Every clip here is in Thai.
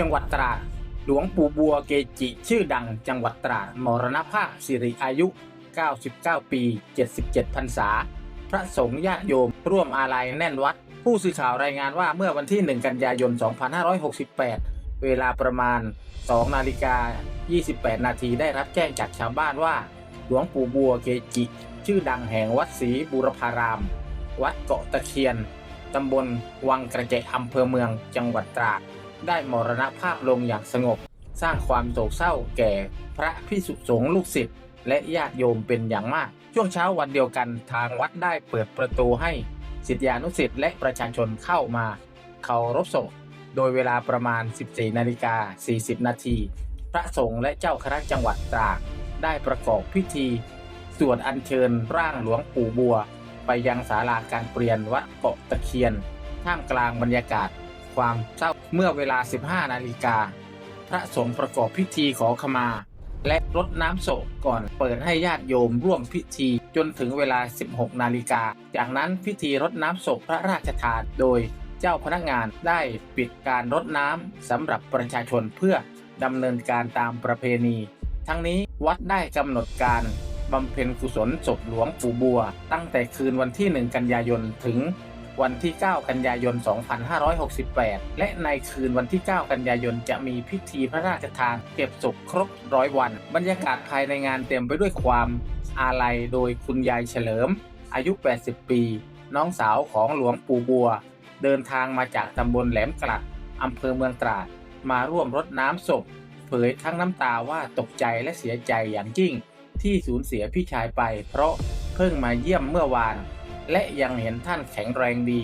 จังหวัดตราด หลวงปู่บัวเกจิ ชื่อดังจังหวัดตราด มรณภาพสิริอายุ 99 ปี 77พรรษา พระสงฆ์ญาติโยม ร่วมอาลัยแน่นวัด ผู้สื่อข่าวรายงานว่าเมื่อวันที่ 1 กันยายน 2568 เวลาประมาณ 2 นาฬิกา 28 นาทีได้รับแจ้งจากชาวบ้านว่า หลวงปู่บัวเกจิ ชื่อดังแห่งวัดศรีบูรพาราม วัดเกาะตะเคียนตำบลวังกระเจอำเภอเมืองจังหวัดตราด ได้มรณภาพลงอย่างสงบ สร้างความโศกเศร้าแก่พระพิสุสงฆ์ลูกศิษย์และญาติโยมเป็นอย่างมาก ช่วงเช้าวันเดียวกันทางวัดได้เปิดประตูให้ศิษยานุศิษย์และประชาชนเข้ามาเคารพศพโดยเวลาประมาณ 14นาฬิกา40 นาที พระสงฆ์และเจ้าคณะจังหวัดตราดได้ประกอบพิธีสวดอัญเชิญร่างหลวงปู่บัว ไปยังศาลาการเปลี่ยนวัดเกาะตะเคียน ท่ามกลางบรรยากาศ ความเศร้าเมื่อเวลา 15 นาฬิกา พระสงฆ์ประกอบพิธีขอขมา และรดน้ำศพก่อนเปิดให้ญาติโยมร่วมพิธีจนถึงเวลา 16 นาฬิกา จากนั้นพิธีรดน้ำศพพระราชทานโดยเจ้าพนักงานได้ปิดการรดน้ำสำหรับประชาชนเพื่อดำเนินการตามประเพณี ทั้งนี้วัดได้กำหนดการบำเพ็ญกุศลศพหลวงปู่บัว ตั้งแต่คืนวันที่ 1 กันยายนถึง วันที่ 9 กันยายน 2568 และในคืนวันที่ 9 กันยายนจะมีพิธีพระราชทานเก็บศพครบร้อยวัน บรรยากาศภายในงานเต็มไปด้วยความอาลัยโดยคุณยายเฉลิม อายุ 80 ปี น้องสาวของหลวงปู่บัว เดินทางมาจากตำบลแหลมกลัดอำเภอเมืองตราด มาร่วมรดน้ำศพ เผยทั้งน้ำตาว่าตกใจและเสียใจอย่างยิ่ง ที่สูญเสียพี่ชายไป เพราะเพิ่งมาเยี่ยมเมื่อวาน และยังเห็นท่านแข็งแรงดี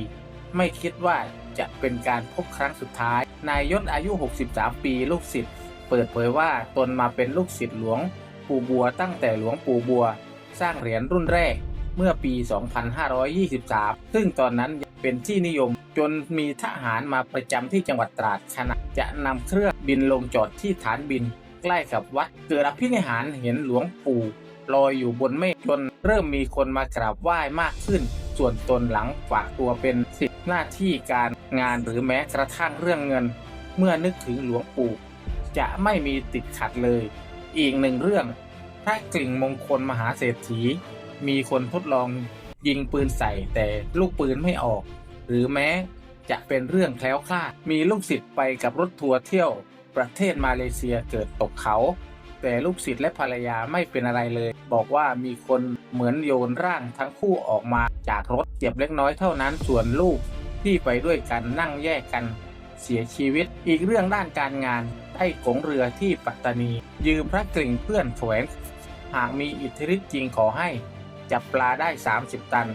ไม่คิดว่าจะเป็นการพบครั้งสุดท้าย นายยศอายุ 63 ปีลูกศิษย์เปิดเผยว่าตนมาเป็นลูกศิษย์หลวง ปู่บัวตั้งแต่หลวงปู่บัว สร้างเหรียญรุ่นแรกเมื่อปี 2523 ซึ่งตอนนั้นเป็นที่นิยมจนมีทหารมาประจำที่จังหวัดตราดขณะจะนำเครื่องบินลงจอดที่ฐานบิน ใกล้กับวัดเกิดอภินิหารเห็นหลวงปู่ลอยอยู่บนเมฆจน เริ่มมีคนมากราบไหว้มากขึ้น ส่วนตนหลังฝากตัวเป็นสิทธิหน้าที่การงานหรือแม้กระทั่งเรื่องเงิน เมื่อนึกถึงหลวงปู่ จะไม่มีติดขัดเลย อีกหนึ่งเรื่องพระกลิ่งมงคลมหาเศรษฐี มีคนทดลองยิงปืนใส่แต่ลูกปืนไม่ออก หรือแม้จะเป็นเรื่องแคล้วคลาดมีลูกศิษย์ไปกับรถทัวร์เที่ยว ประเทศมาเลเซียเกิดตกเขา แต่ลูกศิษย์และภรรยาไม่เป็นอะไรเลย บอกว่ามีคนเหมือนโยนร่างทั้งคู่ออกมาจากรถเจ็บเล็กน้อยเท่านั้นส่วนลูกที่ไปด้วยกันนั่งแยกกันเสียชีวิตอีกเรื่องด้านการงานได้กงเรือที่ปัตตานี ยืมพระกลิ่งเพื่อนแขวนหากมีอิทธิฤทธิ์จริงขอให้ จับปลาได้ 30 ตัน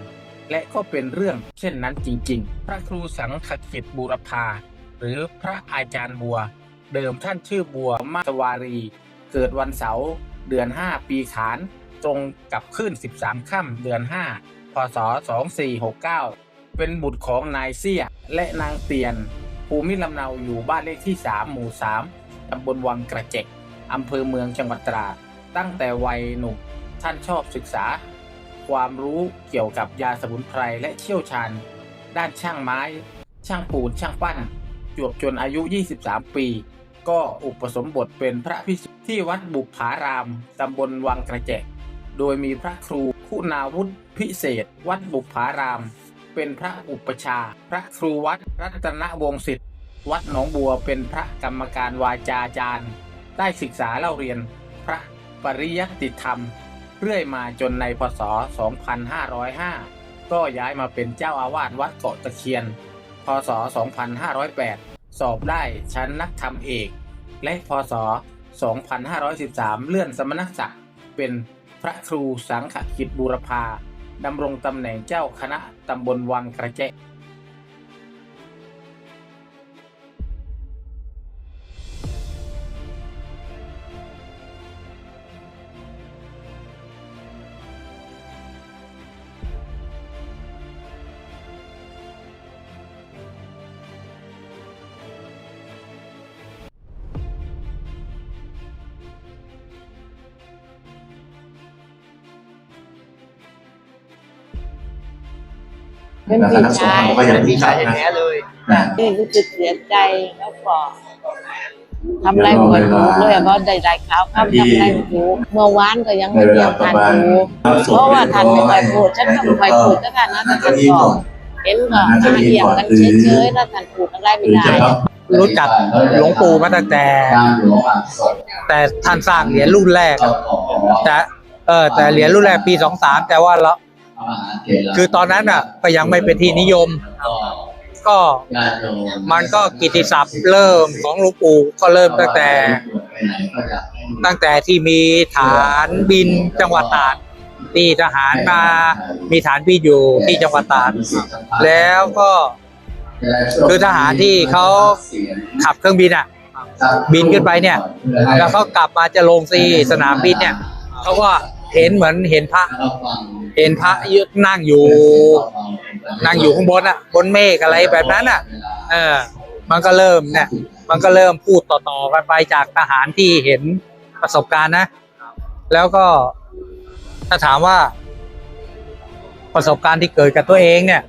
และก็เป็นเรื่องเช่นนั้นจริง ๆ พระครูสังขกิจบูรพาหรือพระอาจารย์บัว เดิมท่านชื่อบัวมาตวารี เกิดวันเสาร์เดือน 5 ปีขาน ตรงกับขึ้น 13 ค่ำเดือน 5 พศ 2469 เป็นบุตรของนายเสียและนางเตียน ภูมิลำเนาอยู่บ้านเลขที่ 3 หมู่ 3 ตำบลวังกระเจกอำเภอเมืองจังหวัดตราดตั้งแต่วัยหนุ่มท่านชอบศึกษา ความรู้เกี่ยวกับยาสมุนไพรและเชี่ยวชาญ ด้านช่างไม้ ช่างปูนช่างปั้นจวบจนอายุ 23 ปี ก็อุปสมบทเป็นพระภิกษุที่วัดบุปผาราม ตำบลวังกระแจก โดยมีพระครูคุณาวุฒิพิเศษ วัดบุปผาราม เป็นพระอุปชา พระครูวัดรัตนวงศ์สิทธิ์วัดหนองบัวเป็นพระกรรมการวาจาจารย์ ได้ศึกษาเล่าเรียนพระปริยัติธรรม เรื่อยมาจนในพศ 2505 ก็ย้ายมาเป็นเจ้าอาวาสวัดเกาะตะเคียน พศ 2508 สอบได้ชั้นนักธรรมเอก และพศ 2513 เลื่อนสมณศักดิ์เป็นพระครูสังฆกิจบูรพาดำรงตำแหน่งเจ้าคณะตำบลวังกระเจ เป็นพี่ชายก็ยังพี่ชายแท้ๆเลยที่รู้สึกเสียใจแล้วก็ทำไรหวยถูกเลยเพราะได้ได้ข่าวคำทำไรถูกเมื่อวานก็ยังในไม่เวเยี่ยลามประทานมาณถูกเพราะว่าท่านไม่ค่อยพูดฉันก็ไม่ค่อยพูดก็ท่านนะแต่ท่านก็เห็นก็มาเยี่ยมกันเฉยๆแล้วท่านพูดอะไรไม่ได้รู้จักหลวงปู่มาตั้งแต่ แต่ท่านสร้างเหรียญรุ่นแรกอะแต่เออแต่เหรียญรุ่นแรกปีสองสามแต่ว่าเรา คือตอนนั้นอะก็ยังไม่เป็นที่นิยม ก็มันก็กิตติศัพท์เริ่มของหลวงปู่ก็เริ่มตั้งแต่ ตั้งแต่ที่มีฐานบินจังหวัดตราดที่ทหารมามีฐานบินอยู่ที่จังหวัดตราดแล้วก็คือทหารที่เขาขับเครื่องบินอะ บินขึ้นไปเนี่ย แล้วเขากลับมาจะลงที่สนามบินเนี่ยเขาก็เห็นเหมือนเห็นพระ เห็นพระยืนนั่งอยู่ นั่งอยู่ข้างบนอะ บนเมฆอะไรแบบนั้นอะ เออ มันก็เริ่มเนี่ย มันก็เริ่มพูดต่อๆกันไปจากทหารที่เห็นประสบการณ์นะ แล้วก็ถ้าถามว่า ประสบการณ์ที่เกิดกับตัวเองเนี่ย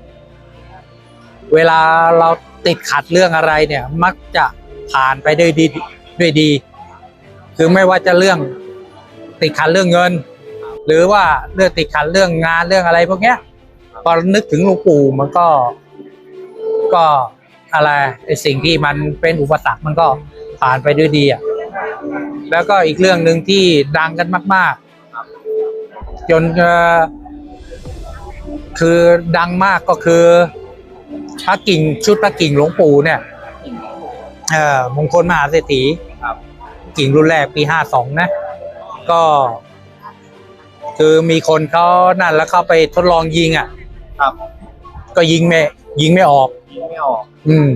เวลาเราติดขัดเรื่องอะไรเนี่ย มักจะผ่านไปด้วยดีด้วยดี คือไม่ว่าจะเรื่องติดขัดเรื่องเงิน หรือว่าเรื่องติดขัดเรื่องงานเรื่องอะไรพวกเนี้ยพอนึกถึงหลวงปู่มันก็ ก็อะไรไอสิ่งที่มันเป็นอุปสรรคมันก็ผ่านไปด้วยดีอะแล้วก็อีกเรื่องหนึ่งที่ดังกันมาก ๆ จนเอ่อคือดังมากก็คือพระกิ่งชุดพระกิ่งหลวงปู่เนี่ยเอ่อมงคลมหาเศรษฐีกิ่งรุ่นแรกปีห้าสองนะ ก็ คือมีคนเขานั่นแล้วเขาไปทดลองยิงอะ ครับ ก็ยิงไม่ยิงไม่ออก ยิงไม่ออก อืม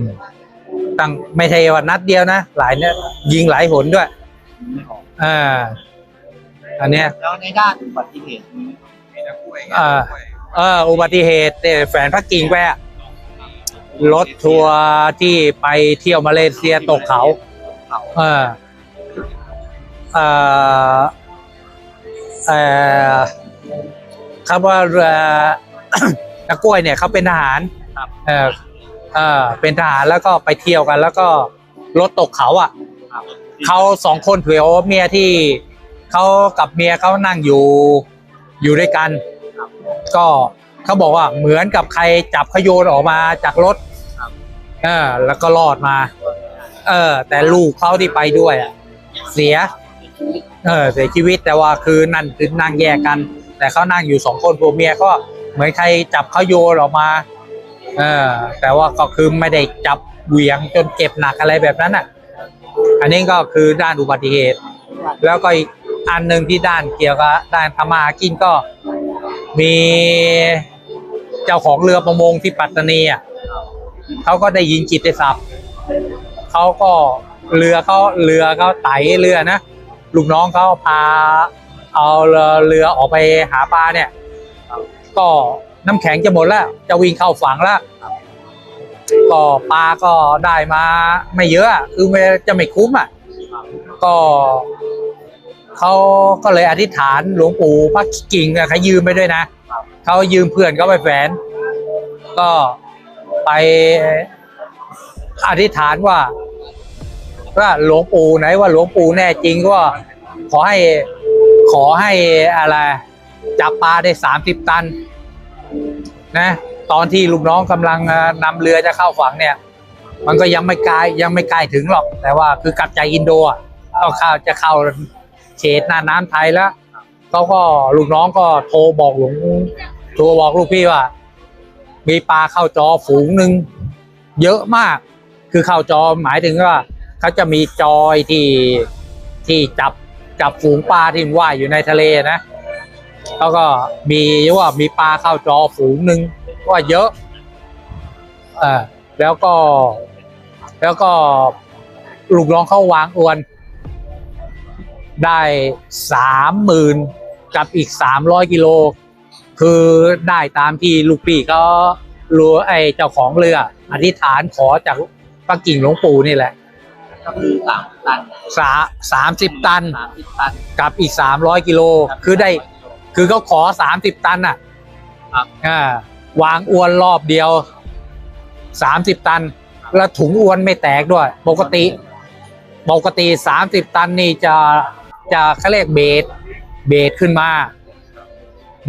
ตั้งไม่ใช่ว่านัดเดียวนะหลายเนี่ยยิงหลายหนด้วยยิงไม่ออก อ่าอันเนี้ย แล้วในด้านอุบัติเหตุมีเอ่าเอออุบัติเหตุเนี่ยแฝนพักกิ่งไปอะรถทัวร์ที่ไปเที่ยวมาเลเซียตกเขาเออเออเออ ครับว่าเรือนักกล้วยเนี่ยเขาเป็นทหารเออเออเป็นทหารแล้วก็ไปเที่ยวกัน แล้วก็รถตกเขาอะครับเขาสองคนเผื่อว่าเมียที่เขากับเมียเขานั่งอยู่อยู่ด้วยกัน ก็เขาบอกว่าเหมือนกับใครจับเขาโยนออกมาจากรถเออแล้วก็รอดมา เออ แต่ลูกเขาที่ไปด้วยอะ เสีย เออเสียชีวิตแต่ว่าคือนั่นคือนั่งแยกกัน แต่เขานั่งอยู่สองคนผัวเมียก็เหมือนใครจับเขาโยนออกมาเออแต่ว่าก็คือไม่ได้จับเหวี่ยงจนเจ็บหนักอะไรแบบนั้นอะ อันนี้ก็คือด้านอุบัติเหตุ แล้วก็อีกอันหนึ่งที่ด้านเกี่ยวกับด้านทำมากินก็มีเจ้าของเรือประมงที่ปัตตานีอะเขาก็ได้ยินจิตติศัพท์เขาก็เรือเขาเรือเขาไตเรือนะ ลูกน้องเขาพาเอาเรือออกไปหาปลาเนี่ย ก็น้ำแข็งจะหมดแล้ว จะวิ่งเข้าฝั่งแล้วก็ปลาก็ได้มาไม่เยอะอะคือจะไม่คุ้มอะก็เขาก็เลยอธิษฐานหลวงปู่พระกิ่งอะเขายืมไปด้วยนะเขายืมเพื่อนเขาไปแฝน ก็ไปอธิษฐานว่า ว่าหลวงปู่ไหนว่าหลวงปู่แน่จริงก็ขอให้ขอให้อะไรจับปลาได้สามสิบตัน นะ ตอนที่ลูกน้องกำลังเอ่อนำเรือจะเข้าฝั่งเนี่ย มันก็ยังไม่ไกลยังไม่ไกลถึงหรอก แต่ว่าคือกลับใจอินโดะก็เข้าจะเข้าเขตหน้าน้ำไทยแล้วเขาก็ลูกน้องก็โทรบอกหลวงโทรบอกลูกพี่ว่า มีปลาเข้าจอฝูงหนึ่งเยอะมาก คือเข้าจอหมายถึงว่า เขาจะมีจอยที่ที่จับจับฝูงปลาที่ว่ายอยู่ในทะเลนะเขาก็มีว่ามีปลาเข้าจอฝูงหนึ่งว่าเยอะเออแล้วก็ แล้วก็ลูกน้องเขาวางอวน ได้สามหมื่นกับอีกสามร้อยกิโล คือได้ตามที่ลูกพี่เขารู้ไอเจ้าของเรือ อธิษฐานขอจากปักกิ่งหลวงปู่นี่แหละ ก็คือสามตันสาสามสิบตันสามสิบตัน กับอีกสามร้อยกิโลคือได้ คือเขาขอสามสิบตันอะครับอ่าวางอวนรอบเดียวสามสิบตัน แล้วถุงอวนไม่แตกด้วย ปกติ ปกติ30ตันนี่จะจะเขาเรียกเบสเบสขึ้นมา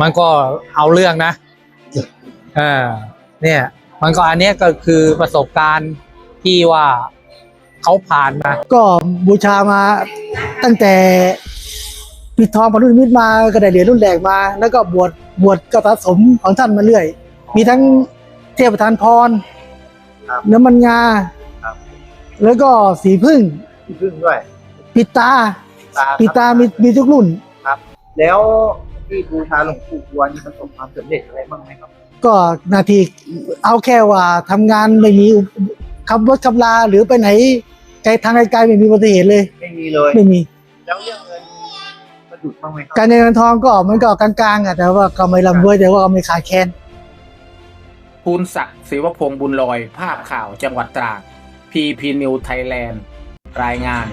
มันก็เอาเรื่องนะเออเนี่ย มันก็อันเนี้ยก็คือประสบการณ์ที่ว่า เขาผ่านมา ก็บูชามาตั้งแต่ปิดทองพระรุ่นมิตรมาก็ได้เหรียญรุ่นแรกมา แล้วก็บวชบวชก็สะสมของท่านมาเรื่อย มีทั้งเทพประธานพรครับน้ำมันงาครับแล้วก็สีพึ่งที่พึ่งด้วย ปิดตาตา ปิดตามีมีทุกรุ่นแล้วที่บูชาหลวงปู่บัวนี่ประสบความสำเร็จอะไรบ้างไหมครับก็นาทีเอาแค่ว่าทำงานไม่มีขับรถขับลาหรือไปไหน ไกลทางไกลๆไม่มีอุบัติเหตุเลย ไม่มีเลย ไม่มี แล้วเรื่องเงินสะดุดบ้างไหมครัการเงินการทองก็มันก็กลางๆอะแต่ว่าก็ไม่ร่ำรวยแต่ว่าก็ไม่ขาดแคลน ภูนศักดิ์ศิวพงษ์บุญลอย ภาพข่าวจังหวัดตราด PP New Thailand รายงาน